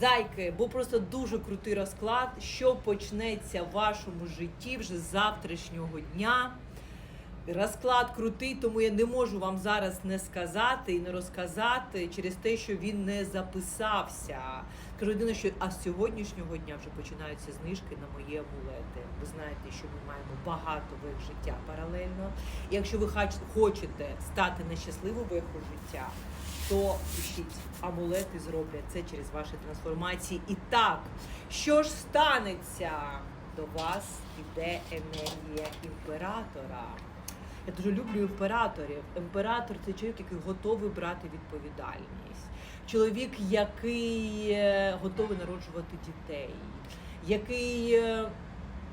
Зайки, бо просто дуже крутий розклад, що почнеться в вашому житті вже з завтрашнього дня. Розклад крутий, тому я не можу вам зараз не сказати і не розказати через те, що він не записався. Кажу єдине, що а з сьогоднішнього дня вже починаються знижки на мої амулети. Ви знаєте, що ми маємо багато вех життя паралельно. І якщо ви хочете стати на щасливу веху життя, то пишіть амулети зроблять це через ваші трансформації. І так, що ж станеться? До вас іде енергія імператора. Я дуже люблю імператорів. Імператор це чоловік, який готовий брати відповідальність. Чоловік, який е, готовий народжувати дітей, який е,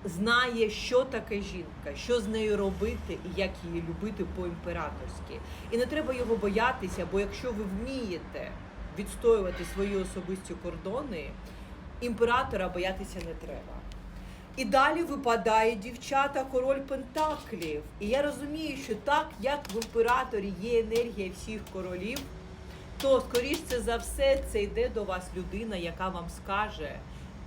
знає, що таке жінка, що з нею робити і як її любити по-імператорськи. І не треба його боятися, бо якщо ви вмієте відстоювати свої особисті кордони, імператора боятися не треба. І далі випадає дівчата король Пентаклів. І я розумію, що так як в імператорі є енергія всіх королів, то скоріше за все це йде до вас людина, яка вам скаже: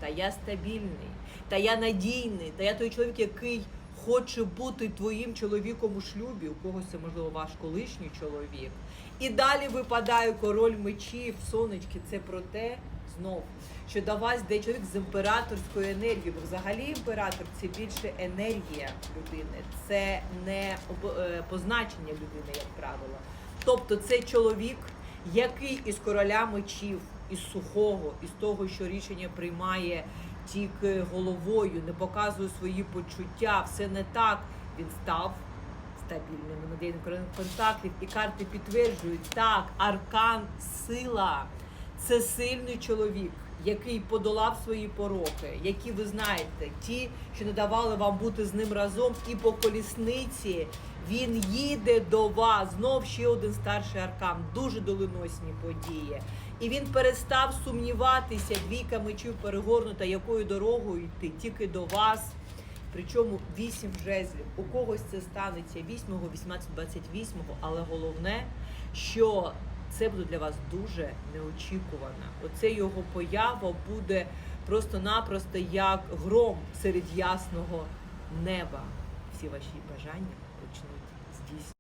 та я стабільний, та я надійний, та я той чоловік, який хоче бути твоїм чоловіком у шлюбі. У когось це можливо ваш колишній чоловік. І далі випадає король мечів, сонечки. Це про те знов, що до вас йде чоловік з імператорською енергією. Бо взагалі імператор це більше енергія людини, це не е, позначення людини, як правило. Тобто це чоловік, який із короля мечів, із сухого, із того, що рішення приймає тільки головою, не показує свої почуття, все не так. Він став стабільним на контактів і карти підтверджують так, аркан сила. Це сильний чоловік, який подолав свої пороки, які ви знаєте, ті, що не давали вам бути з ним разом, і по колісниці він їде до вас. Знов ще один старший аркан, дуже доленосні події. І він перестав сумніватися, двійка мечів перегорнута, якою дорогою йти, тільки до вас. Причому 8 жезлів. У когось це станеться 8, 18, 28, але головне, що це буде для вас дуже неочікувано. Оце його поява буде просто-напросто як гром серед ясного неба. Всі ваші бажання почнуть здійснюватися.